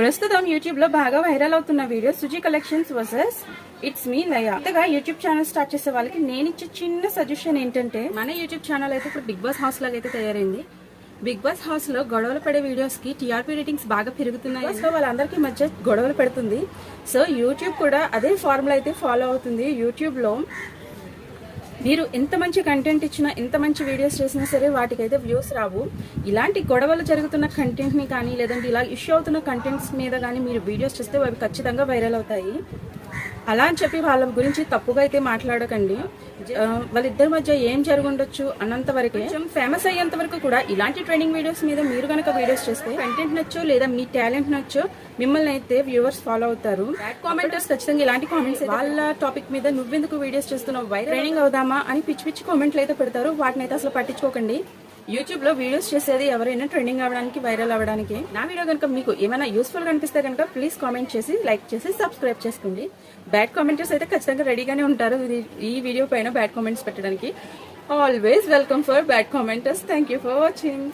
ప్రస్తుతం యూట్యూబ్లో బాగా వైరల్ అవుతున్న video Suji collections versus it's me Laya. అంతగా యూట్యూబ్ ఛానల్ స్టార్ట్ చేసే వాళ్ళకి నేను ఇచ్చే చిన్న సజెషన్ ఏంటంటే మన యూట్యూబ్ ఛానల్ అయితే ఇప్పుడు బిగ్ బాస్ హౌస్ లాగా అయితే తయారైంది. బిగ్ బాస్ హౌస్లో గొడవలు పడే వీడియోస్కి టీఆర్పీ రేటింగ్స్ బాగా పెరుగుతున్నాయి. సో వాళ్ళందరికీ మధ్య గొడవలు పెడుతుంది. సో యూట్యూబ్ కూడా అదే ఫార్ములా అయితే ఫాలో అవుతుంది. యూట్యూబ్లో మీరు ఎంత మంచి కంటెంట్ ఇచ్చినా ఎంత మంచి వీడియోస్ చేసినా సరే వాటికైతే వ్యూస్ రావు. ఇలాంటి గొడవలు జరుగుతున్న కంటెంట్ని కానీ లేదంటే ఇలా ఇష్యూ అవుతున్న కంటెంట్స్ మీద కానీ మీరు వీడియోస్ చేస్తే అవి ఖచ్చితంగా వైరల్ అవుతాయి. అలా అని చెప్పి వాళ్ళ గురించి తప్పుగా అయితే మాట్లాడకండి. వాళ్ళిద్దరి మధ్య ఏం జరుగుండొచ్చు అన్నంత వరకు కొంచెం ఫేమస్ అయ్యేంత వరకు కూడా ఇలాంటి ట్రైనింగ్ వీడియోస్ మీద మీరు కనుక వీడియోస్ చేస్తే కంటెంట్ నచ్చో లేదా మీ టాలెంట్ నచ్చో మిమ్మల్ని అయితే వ్యూవర్స్ ఫాలో అవుతారు. కామెంటర్స్ ఖచ్చితంగా ఇలాంటి కామెంట్స్ వాళ్ళ టాపిక్ మీద నువ్వెందుకు వీడియోస్ చేస్తున్నావు? ట్రైనింగ్ అవుదామా? అని పిచ్చి పిచ్చి కామెంట్లు అయితే పెడతారు. వాటిని అయితే అసలు పట్టించుకోకండి. యూట్యూబ్లో వీడియోస్ చేసేది ఎవరైనా ట్రెండింగ్ అవ్వడానికి వైరల్ అవ్వడానికి. నా వీడియో కనుక మీకు ఏమైనా యూస్ఫుల్ కనిపిస్తే కనుక ప్లీజ్ కామెంట్ చేసి లైక్ చేసి సబ్స్క్రైబ్ చేసుకోండి. బ్యాడ్ కామెంటర్స్ అయితే ఖచ్చితంగా రెడీగానే ఉంటారు ఈ వీడియో పైన బ్యాడ్ కామెంట్స్ పెట్టడానికి. Always welcome for bad commenters thank you for watching